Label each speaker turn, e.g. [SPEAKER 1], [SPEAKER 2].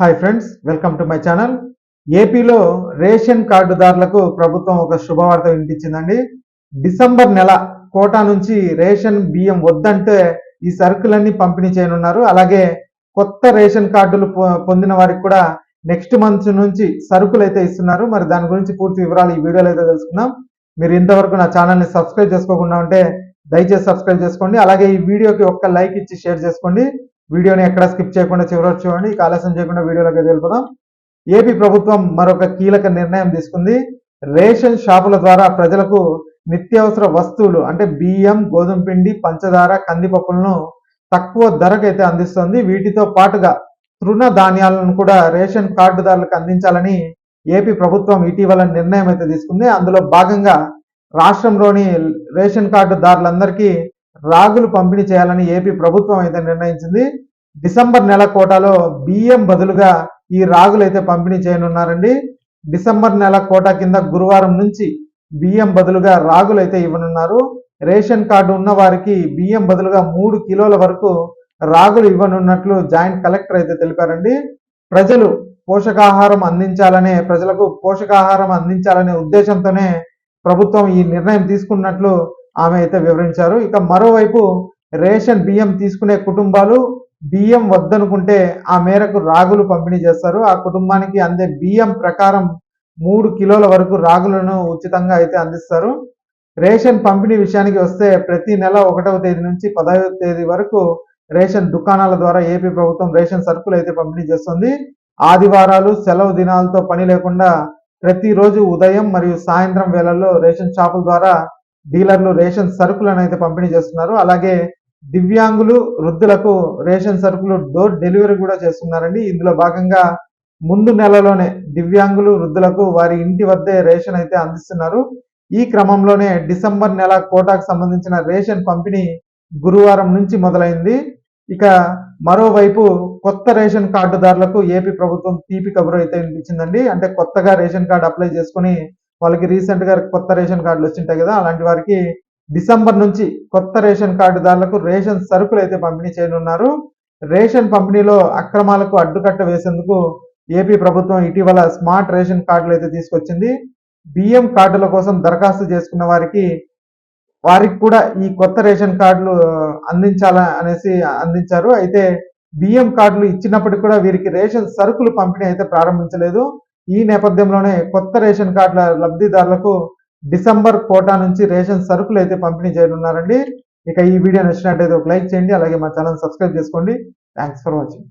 [SPEAKER 1] Hi friends welcome to my channel ఏపీలో ration కార్డుదారులకు ప్రభుత్వం ఒక శుభవార్త వినిపించిందండి. డిసెంబర్ నెల కోటా నుంచి రేషన్ బియ్యం వద్దంటే ఈ సరుకులన్నీ పంపిణీ చేయనున్నారు. అలాగే కొత్త రేషన్ కార్డులు పొ- పొందిన వారికి కూడా నెక్స్ట్ మంత్ నుంచి సరుకులు అయితే ఇస్తున్నారు. మరి దాని గురించి పూర్తి వివరాలు ఈ వీడియోలో అయితే తెలుసుకుందాం. మీరు ఇంతవరకు నా ఛానల్ని సబ్స్క్రైబ్ చేసుకోకుండా ఉంటే దయచేసి సబ్స్క్రైబ్ చేసుకోండి. అలాగే ఈ వీడియోకి ఒక్క లైక్ ఇచ్చి షేర్ చేసుకోండి. వీడియోని ఎక్కడ స్కిప్ చేయకుండా చివరి చూడండి. ఇక ఆలస్యం చేయకుండా వీడియోలోకి వెళ్ళిపోదాం. ఏపీ ప్రభుత్వం మరొక కీలక నిర్ణయం తీసుకుంది. రేషన్ షాపుల ద్వారా ప్రజలకు నిత్యావసర వస్తువులు అంటే బియ్యం గోధుమ పిండి పంచదార కందిపప్పులను తక్కువ ధరకు అయితే అందిస్తుంది. వీటితో పాటుగా తృణ ధాన్యాలను కూడా రేషన్ కార్డుదారులకు అందించాలని ఏపీ ప్రభుత్వం ఇటీవల నిర్ణయం అయితే తీసుకుంది. అందులో భాగంగా రాష్ట్రంలోని రేషన్ కార్డుదారులందరికీ రాగులు పంపిణీ చేయాలని ఏపీ ప్రభుత్వం అయితే నిర్ణయించింది. డిసెంబర్ నెల కోటాలో బియ్యం బదులుగా ఈ రాగులు అయితే పంపిణీ చేయనున్నారండి. డిసెంబర్ నెల కోటా కింద గురువారం నుంచి బియ్యం బదులుగా రాగులు అయితే ఇవ్వనున్నారు. రేషన్ కార్డు ఉన్న వారికి బియ్యం బదులుగా మూడు కిలోల వరకు రాగులు ఇవ్వనున్నట్లు జాయింట్ కలెక్టర్ అయితే తెలిపారండి. ప్రజలు పోషకాహారం అందించాలనే ప్రజలకు పోషకాహారం అందించాలనే ఉద్దేశంతోనే ప్రభుత్వం ఈ నిర్ణయం తీసుకున్నట్లు ఆమె అయితే వివరించారు. ఇక మరోవైపు రేషన్ బియ్యం తీసుకునే కుటుంబాలు బియ్యం వద్దనుకుంటే ఆ మేరకు రాగులు పంపిణీ చేస్తారు. ఆ కుటుంబానికి అందే బియ్యం ప్రకారం మూడు కిలోల వరకు రాగులను ఉచితంగా అయితే అందిస్తారు. రేషన్ పంపిణీ విషయానికి వస్తే ప్రతి నెల ఒకటవ తేదీ నుంచి పదవ తేదీ వరకు రేషన్ దుకాణాల ద్వారా ఏపీ ప్రభుత్వం రేషన్ సరుకులు అయితే పంపిణీ చేస్తుంది. ఆదివారాలు సెలవు దినాలతో పని లేకుండా ప్రతిరోజు ఉదయం మరియు సాయంత్రం వేళల్లో రేషన్ షాపుల ద్వారా డీలర్లు రేషన్ సరుకులను అయితే పంపిణీ చేస్తున్నారు. అలాగే దివ్యాంగులు వృద్ధులకు రేషన్ సరుకులు డోర్ డెలివరీ కూడా చేస్తున్నారండి. ఇందులో భాగంగా ముందు నెలలోనే దివ్యాంగులు వృద్ధులకు వారి ఇంటి వద్దే రేషన్ అయితే అందిస్తున్నారు. ఈ క్రమంలోనే డిసెంబర్ నెల కోటాకు సంబంధించిన రేషన్ పంపిణీ గురువారం నుంచి మొదలైంది. ఇక మరోవైపు కొత్త రేషన్ కార్డుదారులకు ఏపీ ప్రభుత్వం తీపి కబురు అయితే వినిపించిందండి. అంటే కొత్తగా రేషన్ కార్డు అప్లై చేసుకుని వాళ్ళకి రీసెంట్గా కొత్త రేషన్ కార్డులు వచ్చింటాయి కదా అలాంటి వారికి డిసెంబర్ నుంచి కొత్త రేషన్ కార్డుదారులకు రేషన్ సరుకులు అయితే పంపిణీ చేయనున్నారు. రేషన్ పంపిణీలో అక్రమాలకు అడ్డుకట్ట వేసేందుకు ఏపీ ప్రభుత్వం ఇటీవల స్మార్ట్ రేషన్ కార్డులు అయితే తీసుకొచ్చింది. బియ్యం కార్డుల కోసం దరఖాస్తు చేసుకున్న వారికి వారికి కూడా ఈ కొత్త రేషన్ కార్డులు అందించాల అనేసి అందించారు. అయితే బియ్యం కార్డులు ఇచ్చినప్పటికీ కూడా వీరికి రేషన్ సరుకులు పంపిణీ అయితే ప్రారంభించలేదు. ఈ నేపథ్యంలోనే కొత్త రేషన్ కార్డుల లబ్ధిదారులకు డిసెంబర్ కోటా నుంచి రేషన్ సరుకులు అయితే పంపిణీ చేయనున్నారండి. ఇక ఈ వీడియో నచ్చినట్టయితే ఒక లైక్ చేయండి అలాగే మా ఛానల్ సబ్స్క్రైబ్ చేసుకోండి. Thanks for watching